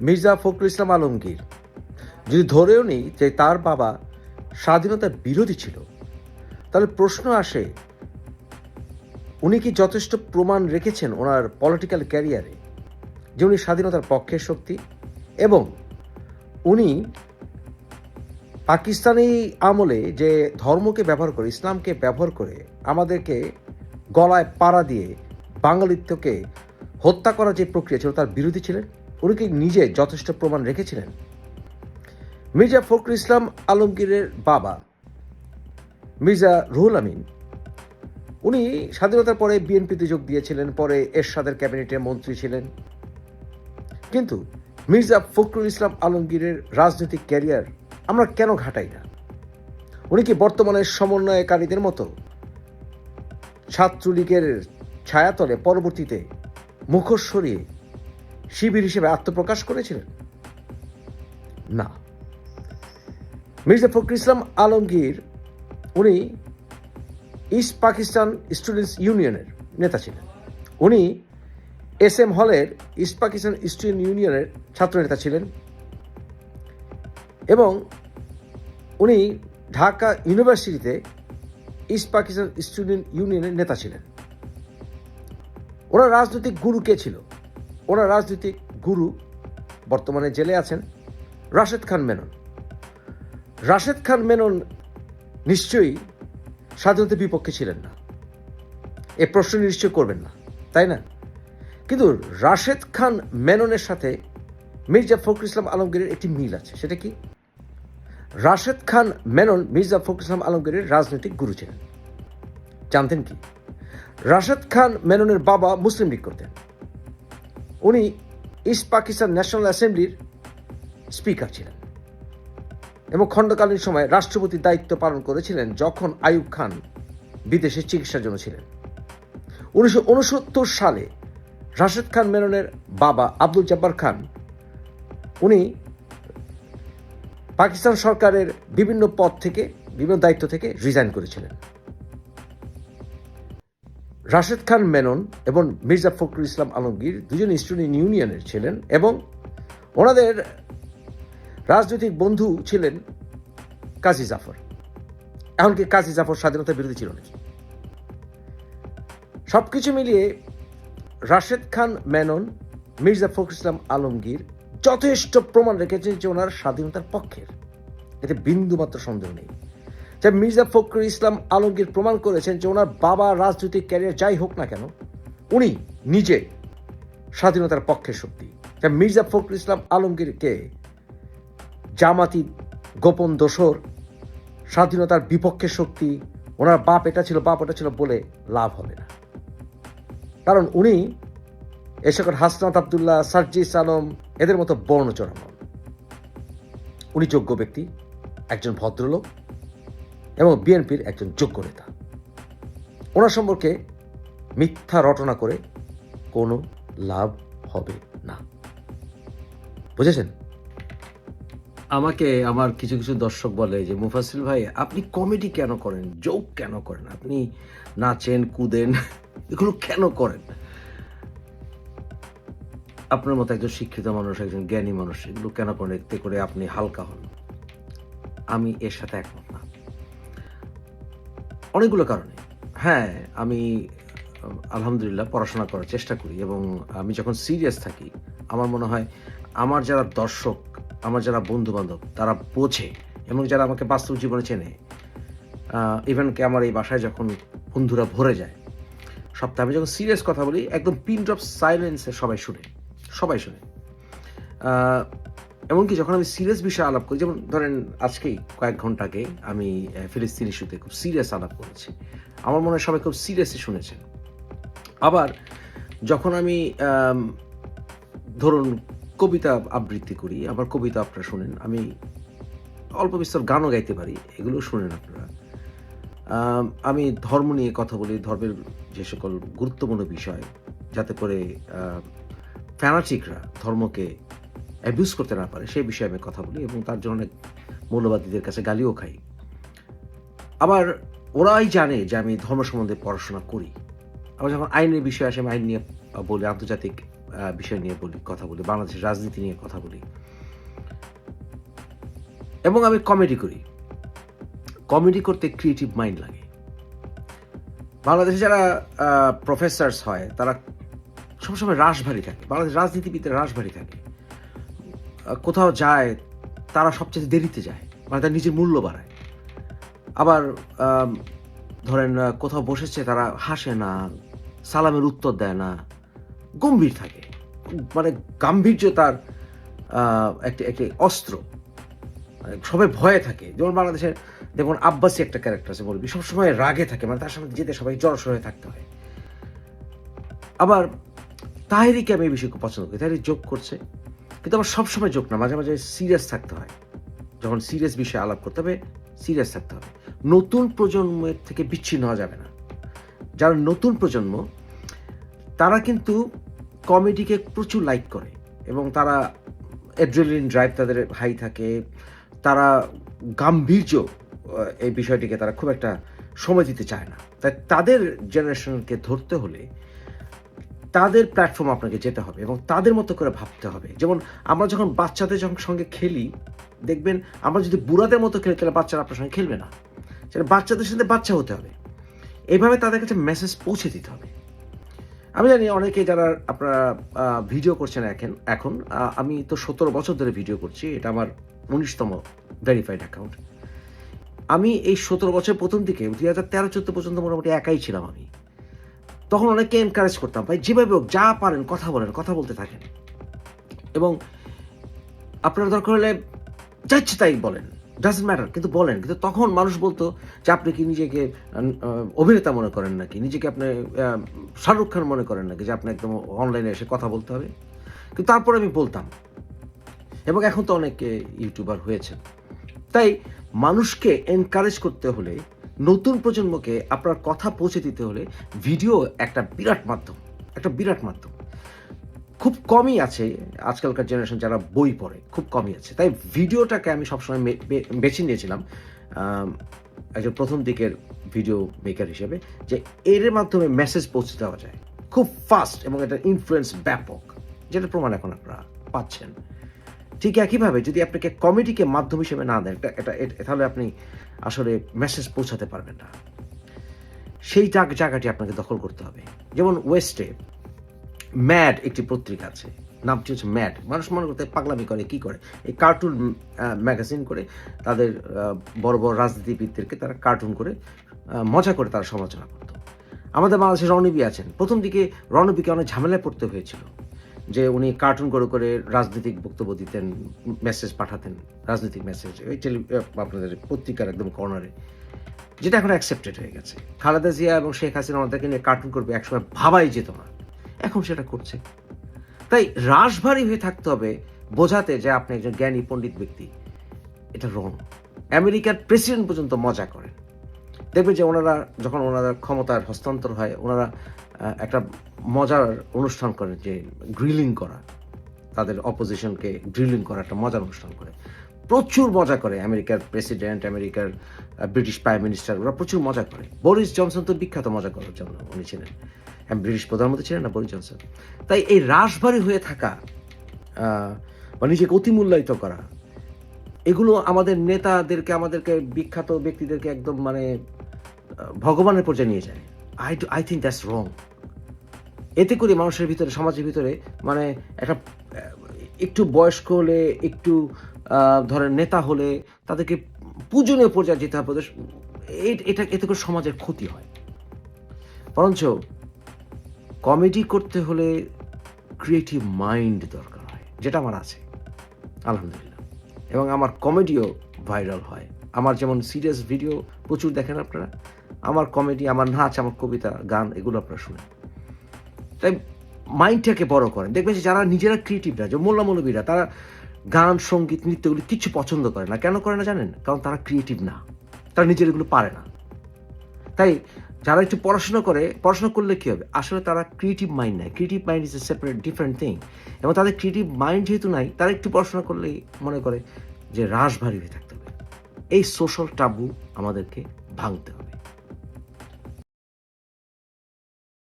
মির্জা ফখরুল ইসলাম আলমগীর। যদি ধরেও নিই যে তার বাবা স্বাধীনতার বিরোধী ছিল, তাহলে প্রশ্ন আসে, উনি কি যথেষ্ট প্রমাণ রেখেছেন ওনার পলিটিক্যাল ক্যারিয়ারে যে উনি স্বাধীনতার পক্ষের শক্তি? এবং উনি পাকিস্তানি আমলে যে ধর্মকে ব্যবহার করে, ইসলামকে ব্যবহার করে আমাদেরকে গলায় পাড়া দিয়ে বাঙালিত্বকে হত্যা করার যে প্রক্রিয়া ছিল, তার বিরোধী ছিলেন? উনি কি নিজে যথেষ্ট প্রমাণ রেখেছিলেন? মির্জা ফখরুল ইসলাম আলমগীরের বাবা, মির্জা রুহুল আমিন। উনি স্বাধীনতার পরে বিএনপিতে যোগ দিয়েছিলেন, পরে এরশাদের ক্যাবিনেটের মন্ত্রী ছিলেন। কিন্তু মির্জা ফখরুল ইসলাম আলমগীরের রাজনৈতিক ক্যারিয়ার আমরা কেন ঘাটাই না? উনি কি বর্তমানে সমন্বয়কারীদের মতো ছাত্রলীগের ছায়াতলে পরবর্তীতে মুখোশ সরিয়ে শিবির হিসেবে আত্মপ্রকাশ করেছিলেন? না। মির্জা ফখরুল ইসলাম আলমগীর, উনি ইস্ট পাকিস্তান স্টুডেন্টস ইউনিয়নের নেতা ছিলেন। উনি এস এম হলের ইস্ট পাকিস্তান স্টুডেন্ট ইউনিয়নের ছাত্রনেতা ছিলেন এবং উনি ঢাকা ইউনিভার্সিটিতে ইস্ট পাকিস্তান স্টুডেন্ট ইউনিয়নের নেতা ছিলেন। ওনার রাজনৈতিক গুরু কে ছিল? ওনার রাজনৈতিক গুরু, বর্তমানে জেলে আছেন রাশেদ খান মেনন। রাশেদ খান মেনন নিশ্চয়ই স্বাধীনতার বিপক্ষে ছিলেন না। এ প্রশ্ন নিশ্চয় করবেন না, তাই না? কিন্তু রাশেদ খান মেননের সাথে মির্জা ফখরুল ইসলাম আলমগীরের একটি মিল আছে, সেটা কি? রাশেদ খান মেনন মির্জা ফখরুল ইসলাম আলমগীরের রাজনৈতিক গুরু ছিলেন। জানতেন কি? রাশেদ খান মেননের বাবা মুসলিম লীগ করতেন। উনি ইস্ট পাকিস্তান ন্যাশনাল অ্যাসেম্বলির স্পিকার ছিলেন। এবং খণ্ডকালীন সময় রাষ্ট্রপতির দায়িত্ব পালন করেছিলেন যখন আইয়ুব খান বিদেশে চিকিৎসার জন্য ছিলেন। উনিশশো উনসত্তর সালে রাশেদ খান মেননের বাবা আব্দুল জব্বার খান, উনি পাকিস্তান সরকারের বিভিন্ন পদ থেকে, বিভিন্ন দায়িত্ব থেকে রিজাইন করেছিলেন। রাশেদ খান মেনন এবং মির্জা ফখরুল ইসলাম আলমগীর দুজন স্টুডেন্ট ইউনিয়নের ছিলেন এবং ওনাদের রাজনৈতিক বন্ধু ছিলেন কাজী জাফর। এমনকি কাজী জাফর স্বাধীনতা বিরোধী ছিল নাকি? সব কিছু মিলিয়ে রাশেদ খান মেনন, মির্জা ফখরুল ইসলাম আলমগীর যথেষ্ট প্রমাণ রেখেছেন যে ওনার স্বাধীনতার পক্ষের। এতে বিন্দুমাত্র সন্দেহ নেই। যে মির্জা ফখরুল ইসলাম আলমগীর প্রমাণ করেছেন যে ওনার বাবা রাজনৈতিক ক্যারিয়ার যাই হোক না কেন, উনি নিজে স্বাধীনতার পক্ষের শক্তি। যা মির্জা ফখরুল ইসলাম আলমগীরকে জামাতি গোপন দোসর স্বাধীনতার বিপক্ষে শক্তি, ওনার বাপ এটা ছিল, বাপ ওটা ছিল বলে লাভ হবে না। কারণ উনি এ সকল হাসনাত আবদুল্লাহ, সার্জিস আলম, এদের মতো বর্ণচরণ উনি যোগ্য ব্যক্তি, একজন ভদ্রলোক এবং বিএনপির একজন যোগ্য নেতা। ওনার সম্পর্কে মিথ্যা রটনা করে কোনো লাভ হবে না। বুঝেছেন? আমাকে আমার কিছু কিছু দর্শক বলে যে মুফাসিল ভাই, আপনি কমেডি কেন করেন? জোক কেন করেন? আপনি নাচেন, কুদেন, এগুলো কেন করেন? আপনার মতো একজন শিক্ষিত মানুষ, একজন জ্ঞানী মানুষ, এগুলো কেন করেন? এতে করে আপনি হালকা হন। আমি এর সাথে একমত। অনেকগুলো কারণে। হ্যাঁ আমি, আলহামদুলিল্লাহ, পড়াশোনা করার চেষ্টা করি এবং আমি যখন সিরিয়াস থাকি, আমার মনে হয় আমার যারা দর্শক, আমার যারা বন্ধু বান্ধব তারা বোঝে এবং যারা আমাকে বাস্তব জীবনে চেনে ইভেন কি আমার এই বাসায় যখন বন্ধুরা ভরে যায়, সপ্তাহে আমি যখন সিরিয়াস কথা বলি, একদম পিন ড্রপ সাইলেন্সে সবাই শুনে সবাই শুনে। এমনকি যখন আমি সিরিয়াস বিষয়ে আলাপ করি, যেমন ধরেন আজকেই কয়েক ঘণ্টা আগে আমি ফিলিস্তিন ইস্যুতে খুব সিরিয়াস আলাপ করেছি। আমার মনে হয় সবাই খুব সিরিয়াসলি শুনেছেন। আবার যখন আমি ধরুন কবিতা আবৃত্তি করি আমার কবিতা আপনারা শুনেন, আমি অল্প বিস্তর গানও গাইতে পারি এগুলো শুনেন আপনারা। আমি ধর্ম নিয়ে কথা বলি, ধর্মের যে সকল গুরুত্বপূর্ণ বিষয়, যাতে করে ফ্যানাটিকরা ধর্মকে অ্যাবিউজ করতে না পারে, সেই বিষয়ে আমি কথা বলি এবং তার জন্য অনেক মৌলবাদীদের কাছে গালিও খাই। আবার ওরাই জানে যে আমি ধর্ম সম্বন্ধে পড়াশোনা করি। আবার যখন আইনের বিষয় আসে, আমি আইন নিয়ে বলি, আন্তর্জাতিক বিষয় নিয়ে বলি, কথা বলি, বাংলাদেশের রাজনীতি নিয়ে কথা বলি। এবং আমি কমেডি করি। কমেডি করতে ক্রিয়েটিভ মাইন্ড লাগে। বাংলাদেশে যারা প্রফেসরস হয়, তারা সবসময় রাশভারী থাকে। বাংলাদেশ রাজনীতিবিদরা রাশভারী থাকে। কোথাও যায়, তারা সবচেয়ে দেরিতে যায় মানে তার নিজের মূল্য বাড়ায়। আবার ধরেন কোথাও বসেছে, তারা হাসে না, সালামের উত্তর দেয় না, গম্ভীর থাকে। মানে গাম্ভীর্য তার একটি একটি অস্ত্র। মানে সবাই ভয়ে থাকে। যেমন বাংলাদেশের, দেখুন, আব্বাসী একটা ক্যারেক্টার আছে বলবি, সবসময় রাগে থাকে মানে তার সামনে যেতে সবাই জড়সড় হয়ে থাকতে হয়। আবার, তাহেরিকে আমি এই বিষয়ে পছন্দ করি। তাহেরি যোগ করছে। কিন্তু আমার সবসময় যোগ না, মাঝে মাঝে সিরিয়াস থাকতে হয়। যখন সিরিয়াস বিষয়ে আলাপ করতে হবে সিরিয়াস থাকতে হবে। নতুন প্রজন্মের থেকে বিচ্ছিন্ন হওয়া যাবে না। যারা নতুন প্রজন্ম, তারা কিন্তু কমেডিকে প্রচুর লাইক করে এবং তারা অ্যাড্রেলিন ড্রাইভ তাদের হাই থাকে। তারা গাম্ভীর্য এই বিষয়টিকে তারা খুব একটা সময় দিতে চায় না। তাই তাদের জেনারেশনকে ধরতে হলে তাদের প্ল্যাটফর্ম আপনাকে যেতে হবে এবং তাদের মতো করে ভাবতে হবে। যেমন আমরা যখন বাচ্চাদের যখন সঙ্গে খেলি, দেখবেন আমরা যদি বুড়াদের মতো খেলি, তাহলে বাচ্চারা আপনার সঙ্গে খেলবে না। সেটা বাচ্চাদের সাথে বাচ্চা হতে হবে। এভাবে তাদের কাছে মেসেজ পৌঁছে দিতে হবে। আমি জানি অনেকে যারা আপনারা ভিডিও করছেন এখন এখন আমি তো সতেরো বছর ধরে ভিডিও করছি, এটা আমার উনিশতম ভেরিফাইড অ্যাকাউন্ট আমি এই সতেরো বছর প্রথম দিকে, দুই হাজার তেরো, চোদ্দ পর্যন্ত মোটামুটি একাই ছিলাম আমি। তখন অনেককে এনকারেজ করতাম, ভাই, যেভাবে হোক, যা পারেন, কথা বলেন, কথা বলতে থাকেন। এবং আপনার দরকার হলে যা ইচ্ছে তাই বলেন ডাজন্ট ম্যাটার কিন্তু বলেন। কিন্তু তখন মানুষ বলতো যে, আপনি কি নিজেকে অভিনেতা মনে করেন নাকি? নিজেকে আপনি শাহরুখ খান মনে করেন নাকি? যে, আপনি একদম অনলাইনে এসে কথা বলতে হবে? কিন্তু তারপরে আমি বলতাম। এবং এখন তো অনেকে ইউটিউবার হয়েছে তাই মানুষকে এনকারেজ করতে হলে নতুন প্রজন্মকে আপনার কথা পৌঁছে দিতে হলে ভিডিও একটা বিরাট মাধ্যম, একটা বিরাট মাধ্যম। খুব কমই আছে আজকালকার জেনারেশন যারা বই পড়ে, খুব কমই আছে। তাই ভিডিওটাকে আমি সবসময় বেছে নিয়েছিলাম একজন প্রথম দিকের ভিডিও মেকার হিসেবে, যে এর মাধ্যমে মেসেজ পৌঁছে দেওয়া যায়। খুব ফাস্ট এবং এটা ইনফ্লুয়েন্স ব্যাপক, যেটা প্রমাণ এখন আপনারা পাচ্ছেন। ঠিক একইভাবে যদি আপনাকে কমেডিকে মাধ্যম হিসেবে না দেন, এটা তাহলে আপনি আসলে মেসেজ পৌঁছাতে পারবেন না। সেই জায়গাটি আপনাকে দখল করতে হবে। যেমন ওয়েস্টে ম্যাড একটি পত্রিকা আছে। নামটি হচ্ছে ম্যাড মানুষ মনে করতে পাগলামি করে, কি করে? এই কার্টুন ম্যাগাজিন করে তাদের বড় বড় রাজনীতিবিদদেরকে তারা কার্টুন করে মজা করে তারা সমালোচনা করতো। আমাদের বাংলাদেশে রণবী আছেন। প্রথম দিকে রণবীকে অনেক ঝামেলায় পড়তে হয়েছিল। যে উনি কার্টুন করে করে রাজনৈতিক বক্তব্য দিতেন মেসেজ পাঠাতেন, রাজনৈতিক মেসেজ ওই টেলি আপনাদের পত্রিকার একদম কর্নারে যেটা এখন অ্যাকসেপ্টেড হয়ে গেছে। খালেদা জিয়া এবং শেখ হাসিনা আমাদেরকে নিয়ে কার্টুন করবে একসময় ভাবাই যেত না। এখন সেটা করছে। তাই রাশভারী হয়ে থাকতে হবে বোঝাতে যে আপনি একজন জ্ঞানী পণ্ডিত ব্যক্তি। এটা রং আমেরিকার প্রেসিডেন্ট পর্যন্ত মজা করেন। দেখবেন যে ওনারা যখন ওনারা ক্ষমতার হস্তান্তর হয় ওনারা একটা মজার অনুষ্ঠান করেন যে গ্রিলিং করা। তাদের অপোজিশনকে ড্রিলিং করা একটা মজার অনুষ্ঠান করে। প্রচুর মজা করে আমেরিকার প্রেসিডেন্ট আমেরিকার ব্রিটিশ প্রাইম মিনিস্টার ওরা প্রচুর মজা করে। বরিস জনসন তো বিখ্যাত মজা করার জন্য উনি ছিলেন। হ্যাঁ, ব্রিটিশ প্রধানমন্ত্রী ছিলেন না বরিস জনসন তাই এই রাশভারী হয়ে থাকা বা নিজেকে অতিমূল্যায়িত করা এগুলো আমাদের নেতাদেরকে আমাদেরকে বিখ্যাত ব্যক্তিদেরকে একদম মানে ভগবানের পর্যায়ে নিয়ে যায়। I I think that's wrong এতে করে মানুষের ভিতরে, সমাজের ভিতরে মানে একটা একটু বয়স্ক হলে, একটু ধরেন নেতা হলে, তাদেরকে পূজনীয় পর্যায়ে যেতে হবে এটা, এতে করে সমাজের ক্ষতি হয়। বরঞ্চ কমেডি করতে হলে ক্রিয়েটিভ মাইন্ড দরকার হয়, যেটা আমার আছে, আলহামদুলিল্লাহ। এবং আমার কমেডিও ভাইরাল হয়। আমার যেমন সিরিয়াস ভিডিও প্রচুর দেখেন আপনারা আমার কমেডি, আমার নাচ, আমার কবিতা, গান, এগুলো আপনারা শুনেন। তাই মাইন্ডটাকে বড় করেন। দেখবেন যে যারা নিজেরা ক্রিয়েটিভ না যে মোল্লা মৌলবীরা তারা গান, সংগীত নৃত্যগুলি কিছু পছন্দ করে না। কেন করে না জানেন? কারণ তারা ক্রিয়েটিভ না। তারা নিজের এগুলো পারে না। তাই যারা একটু পড়াশোনা করে, পড়াশোনা করলে কী হবে? আসলে তারা ক্রিয়েটিভ মাইন্ড নেয়। Creative mind is a separate different thing এবং তাদের ক্রিয়েটিভ মাইন্ড যেহেতু নাই, তারা একটু পড়াশোনা করলেই মনে করে যে রাশভারী হয়ে থাকতে হবে। এই সোশ্যাল টাবু আমাদেরকে ভাঙতে হবে।